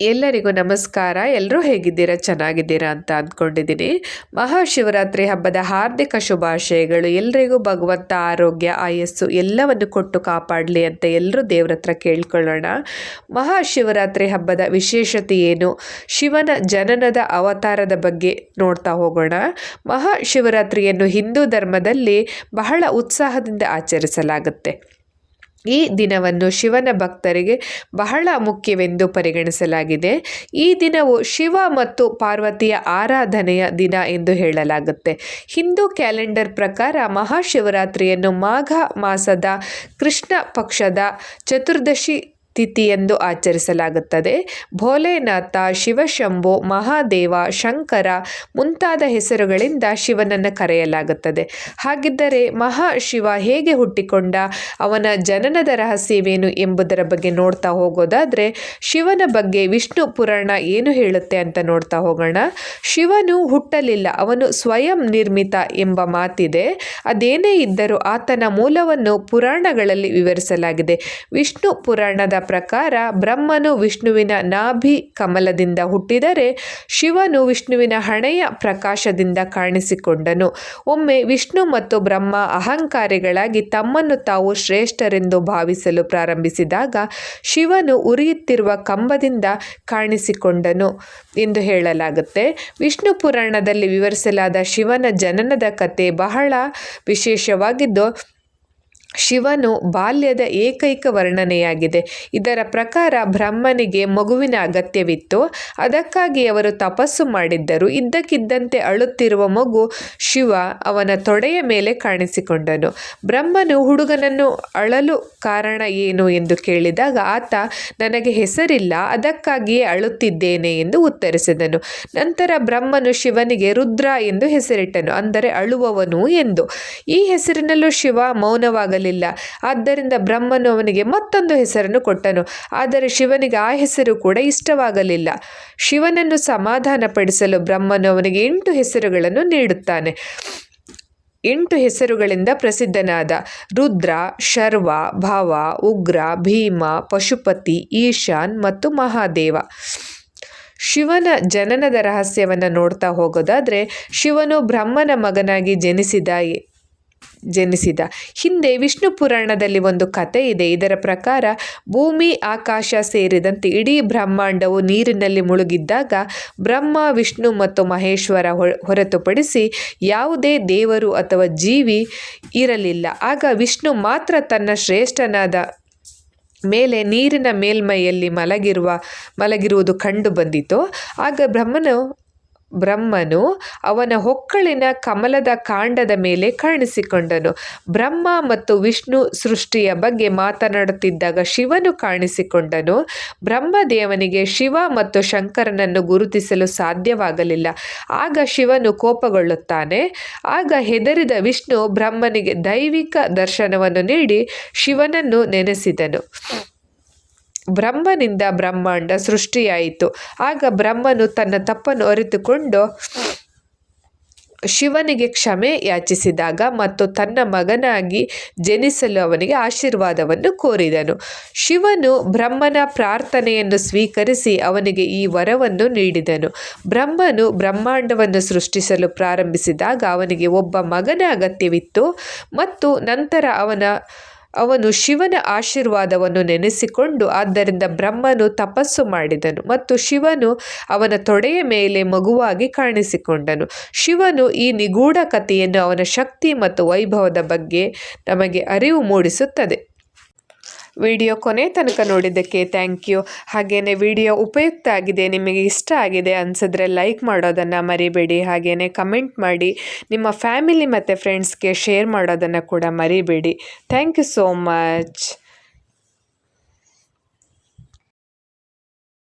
ಎಲ್ಲರಿಗೂ ನಮಸ್ಕಾರ. ಎಲ್ಲರೂ ಹೇಗಿದ್ದೀರಾ? ಚೆನ್ನಾಗಿದ್ದೀರಾ ಅಂತ ಅಂದ್ಕೊಂಡಿದ್ದೀನಿ. ಮಹಾಶಿವರಾತ್ರಿ ಹಬ್ಬದ ಹಾರ್ದಿಕ ಶುಭಾಶಯಗಳು. ಎಲ್ಲರಿಗೂ ಭಗವಂತ ಆರೋಗ್ಯ, ಆಯಸ್ಸು ಎಲ್ಲವನ್ನು ಕೊಟ್ಟು ಕಾಪಾಡಲಿ ಅಂತ ಎಲ್ಲರೂ ದೇವ್ರ ಹತ್ರ ಕೇಳ್ಕೊಳ್ಳೋಣ. ಮಹಾಶಿವರಾತ್ರಿ ಹಬ್ಬದ ವಿಶೇಷತೆ ಏನು? ಶಿವನ ಜನನದ ಅವತಾರದ ಬಗ್ಗೆ ನೋಡ್ತಾ ಹೋಗೋಣ. ಮಹಾಶಿವರಾತ್ರಿಯನ್ನು ಹಿಂದೂ ಧರ್ಮದಲ್ಲಿ ಬಹಳ ಉತ್ಸಾಹದಿಂದ ಆಚರಿಸಲಾಗುತ್ತೆ. ಈ ದಿನವನ್ನು ಶಿವನ ಭಕ್ತರಿಗೆ ಬಹಳ ಮುಖ್ಯವೆಂದು ಪರಿಗಣಿಸಲಾಗಿದೆ. ಈ ದಿನವು ಶಿವ ಮತ್ತು ಪಾರ್ವತಿಯ ಆರಾಧನೆಯ ದಿನ ಎಂದು ಹೇಳಲಾಗುತ್ತೆ. ಹಿಂದೂ ಕ್ಯಾಲೆಂಡರ್ ಪ್ರಕಾರ ಮಹಾಶಿವರಾತ್ರಿಯನ್ನು ಮಾಘ ಮಾಸದ ಕೃಷ್ಣ ಪಕ್ಷದ ಚತುರ್ದಶಿ ತಿಥಿಯೆಂದು ಆಚರಿಸಲಾಗುತ್ತದೆ. ಭೋಲೆನಾಥ, ಶಿವಶಂಭು, ಮಹಾದೇವ, ಶಂಕರ ಮುಂತಾದ ಹೆಸರುಗಳಿಂದ ಶಿವನನ್ನು ಕರೆಯಲಾಗುತ್ತದೆ. ಹಾಗಿದ್ದರೆ ಮಹಾಶಿವ ಹೇಗೆ ಹುಟ್ಟಿಕೊಂಡ, ಅವನ ಜನನದ ರಹಸ್ಯವೇನು ಎಂಬುದರ ಬಗ್ಗೆ ನೋಡ್ತಾ ಹೋಗೋದಾದರೆ, ಶಿವನ ಬಗ್ಗೆ ವಿಷ್ಣು ಪುರಾಣ ಏನು ಹೇಳುತ್ತೆ ಅಂತ ನೋಡ್ತಾ ಹೋಗೋಣ. ಶಿವನು ಹುಟ್ಟಲಿಲ್ಲ, ಅವನು ಸ್ವಯಂ ನಿರ್ಮಿತ ಎಂಬ ಮಾತಿದೆ. ಅದೇನೇ ಇದ್ದರೂ ಆತನ ಮೂಲವನ್ನು ಪುರಾಣಗಳಲ್ಲಿ ವಿವರಿಸಲಾಗಿದೆ. ವಿಷ್ಣು ಪುರಾಣದ ಪ್ರಕಾರ ಬ್ರಹ್ಮನು ವಿಷ್ಣುವಿನ ನಾಭಿ ಕಮಲದಿಂದ ಹುಟ್ಟಿದರೆ ಶಿವನು ವಿಷ್ಣುವಿನ ಹಣೆಯ ಪ್ರಕಾಶದಿಂದ ಕಾಣಿಸಿಕೊಂಡನು. ಒಮ್ಮೆ ವಿಷ್ಣು ಮತ್ತು ಬ್ರಹ್ಮ ಅಹಂಕಾರಿಗಳಾಗಿ ತಮ್ಮನ್ನು ತಾವು ಶ್ರೇಷ್ಠರೆಂದು ಭಾವಿಸಲು ಪ್ರಾರಂಭಿಸಿದಾಗ ಶಿವನು ಉರಿಯುತ್ತಿರುವ ಕಂಬದಿಂದ ಕಾಣಿಸಿಕೊಂಡನು ಎಂದು ಹೇಳಲಾಗುತ್ತೆ. ವಿಷ್ಣು ಪುರಾಣದಲ್ಲಿ ವಿವರಿಸಲಾದ ಶಿವನ ಜನನದ ಕತೆ ಬಹಳ ವಿಶೇಷವಾಗಿದ್ದು ಶಿವನು ಬಾಲ್ಯದ ಏಕೈಕ ವರ್ಣನೆಯಾಗಿದೆ. ಇದರ ಪ್ರಕಾರ ಬ್ರಹ್ಮನಿಗೆ ಮಗುವಿನ ಅಗತ್ಯವಿತ್ತು. ಅದಕ್ಕಾಗಿ ಅವರು ತಪಸ್ಸು ಮಾಡಿದ್ದರು. ಇದ್ದಕ್ಕಿದ್ದಂತೆ ಅಳುತ್ತಿರುವ ಮಗು ಶಿವ ಅವನ ತೊಡೆಯ ಮೇಲೆ ಕಾಣಿಸಿಕೊಂಡನು. ಬ್ರಹ್ಮನು ಹುಡುಗನನ್ನು ಅಳಲು ಕಾರಣ ಏನು ಎಂದು ಕೇಳಿದಾಗ, ಆತ, ನನಗೆ ಹೆಸರಿಲ್ಲ, ಅದಕ್ಕಾಗಿಯೇ ಅಳುತ್ತಿದ್ದೇನೆ ಎಂದು ಉತ್ತರಿಸಿದನು. ನಂತರ ಬ್ರಹ್ಮನು ಶಿವನಿಗೆ ರುದ್ರ ಎಂದು ಹೆಸರಿಟ್ಟನು, ಅಂದರೆ ಅಳುವವನು ಎಂದು. ಈ ಹೆಸರಿನಲ್ಲೂ ಶಿವ ಮೌನವಾಗಲಿಲ್ಲ ಆದ್ದರಿಂದ ಬ್ರಹ್ಮನು ಅವನಿಗೆ ಮತ್ತೊಂದು ಹೆಸರನ್ನು ಕೊಟ್ಟನು. ಆದರೆ ಶಿವನಿಗೆ ಆ ಹೆಸರು ಕೂಡ ಇಷ್ಟವಾಗಲಿಲ್ಲ. ಶಿವನನ್ನು ಸಮಾಧಾನಪಡಿಸಲು ಬ್ರಹ್ಮನು ಅವನಿಗೆ ಎಂಟು ಹೆಸರುಗಳನ್ನು ನೀಡುತ್ತಾನೆ. ಎಂಟು ಹೆಸರುಗಳಿಂದ ಪ್ರಸಿದ್ಧನಾದ ರುದ್ರ, ಶರ್ವ, ಭವ, ಉಗ್ರ, ಭೀಮ, ಪಶುಪತಿ, ಈಶಾನ್ ಮತ್ತು ಮಹಾದೇವ. ಶಿವನ ಜನನದ ರಹಸ್ಯವನ್ನು ನೋಡ್ತಾ ಹೋಗೋದಾದರೆ ಶಿವನು ಬ್ರಹ್ಮನ ಮಗನಾಗಿ ಜನಿಸಿದ ಜನಿಸಿದ. ಹಿಂದೆ ವಿಷ್ಣು ಪುರಾಣದಲ್ಲಿ ಒಂದು ಕತೆ ಇದೆ. ಇದರ ಪ್ರಕಾರ, ಭೂಮಿ, ಆಕಾಶ ಸೇರಿದಂತೆ ಇಡೀ ಬ್ರಹ್ಮಾಂಡವು ನೀರಿನಲ್ಲಿ ಮುಳುಗಿದ್ದಾಗ ಬ್ರಹ್ಮ, ವಿಷ್ಣು ಮತ್ತು ಮಹೇಶ್ವರ ಹೊರತುಪಡಿಸಿ ಯಾವುದೇ ದೇವರು ಅಥವಾ ಜೀವಿ ಇರಲಿಲ್ಲ. ಆಗ ವಿಷ್ಣು ಮಾತ್ರ ತನ್ನ ಶ್ರೇಷ್ಠನಾದ ಮೇಲೆ ನೀರಿನ ಮೇಲ್ಮೈಯಲ್ಲಿ ಮಲಗಿರುವ, ಮಲಗಿರುವುದು ಕಂಡು ಬಂದಿತು. ಆಗ ಬ್ರಹ್ಮನು ಬ್ರಹ್ಮನು ಅವನ ಹೊಕ್ಕಳಿನ ಕಮಲದ ಕಾಂಡದ ಮೇಲೆ ಕಾಣಿಸಿಕೊಂಡನು. ಬ್ರಹ್ಮ ಮತ್ತು ವಿಷ್ಣು ಸೃಷ್ಟಿಯ ಬಗ್ಗೆ ಮಾತನಾಡುತ್ತಿದ್ದಾಗ ಶಿವನು ಕಾಣಿಸಿಕೊಂಡನು. ಬ್ರಹ್ಮದೇವನಿಗೆ ಶಿವ ಮತ್ತು ಶಂಕರನನ್ನು ಗುರುತಿಸಲು ಸಾಧ್ಯವಾಗಲಿಲ್ಲ. ಆಗ ಶಿವನು ಕೋಪಗೊಳ್ಳುತ್ತಾನೆ. ಆಗ ಹೆದರಿದ ವಿಷ್ಣು ಬ್ರಹ್ಮನಿಗೆ ದೈವಿಕ ದರ್ಶನವನ್ನು ನೀಡಿ ಶಿವನನ್ನು ನೆನೆಸಿದನು. ಬ್ರಹ್ಮನಿಂದ ಬ್ರಹ್ಮಾಂಡ ಸೃಷ್ಟಿಯಾಯಿತು. ಆಗ ಬ್ರಹ್ಮನು ತನ್ನ ತಪ್ಪನ್ನು ಅರಿತುಕೊಂಡು ಶಿವನಿಗೆ ಕ್ಷಮೆ ಯಾಚಿಸಿದಾಗ ಮತ್ತು ತನ್ನ ಮಗನಾಗಿ ಜನಿಸಲು ಅವನಿಗೆ ಆಶೀರ್ವಾದವನ್ನು ಕೋರಿದನು. ಶಿವನು ಬ್ರಹ್ಮನ ಪ್ರಾರ್ಥನೆಯನ್ನು ಸ್ವೀಕರಿಸಿ ಅವನಿಗೆ ಈ ವರವನ್ನು ನೀಡಿದನು. ಬ್ರಹ್ಮನು ಬ್ರಹ್ಮಾಂಡವನ್ನು ಸೃಷ್ಟಿಸಲು ಪ್ರಾರಂಭಿಸಿದಾಗ ಅವನಿಗೆ ಒಬ್ಬ ಮಗನ ಅಗತ್ಯವಿತ್ತು ಮತ್ತು ನಂತರ ಅವನ ಅವನು ಶಿವನ ಆಶೀರ್ವಾದವನ್ನು ನೆನೆಸಿಕೊಂಡು ಆದ್ದರಿಂದ ಬ್ರಹ್ಮನು ತಪಸ್ಸು ಮಾಡಿದನು ಮತ್ತು ಶಿವನು ಅವನ ತೊಡೆಯ ಮೇಲೆ ಮಗುವಾಗಿ ಕಾಣಿಸಿಕೊಂಡನು. ಶಿವನು ಈ ನಿಗೂಢ ಕಥೆಯನ್ನು ಅವನ ಶಕ್ತಿ ಮತ್ತು ವೈಭವದ ಬಗ್ಗೆ ನಮಗೆ ಅರಿವು ಮೂಡಿಸುತ್ತದೆ. ವಿಡಿಯೋ ಕೊನೆ ತನಕ ನೋಡಿದ್ದಕ್ಕೆ ಥ್ಯಾಂಕ್ ಯು ಹಾಗೆಯೇ ವಿಡಿಯೋ ಉಪಯುಕ್ತ ಆಗಿದೆ, ನಿಮಗೆ ಇಷ್ಟ ಆಗಿದೆ ಅನಿಸಿದ್ರೆ ಲೈಕ್ ಮಾಡೋದನ್ನು ಮರಿಬೇಡಿ. ಹಾಗೆಯೇ ಕಮೆಂಟ್ ಮಾಡಿ, ನಿಮ್ಮ ಫ್ಯಾಮಿಲಿ ಮತ್ತು ಫ್ರೆಂಡ್ಸ್ಗೆ ಶೇರ್ ಮಾಡೋದನ್ನು ಕೂಡ ಮರಿಬೇಡಿ. Thank you so much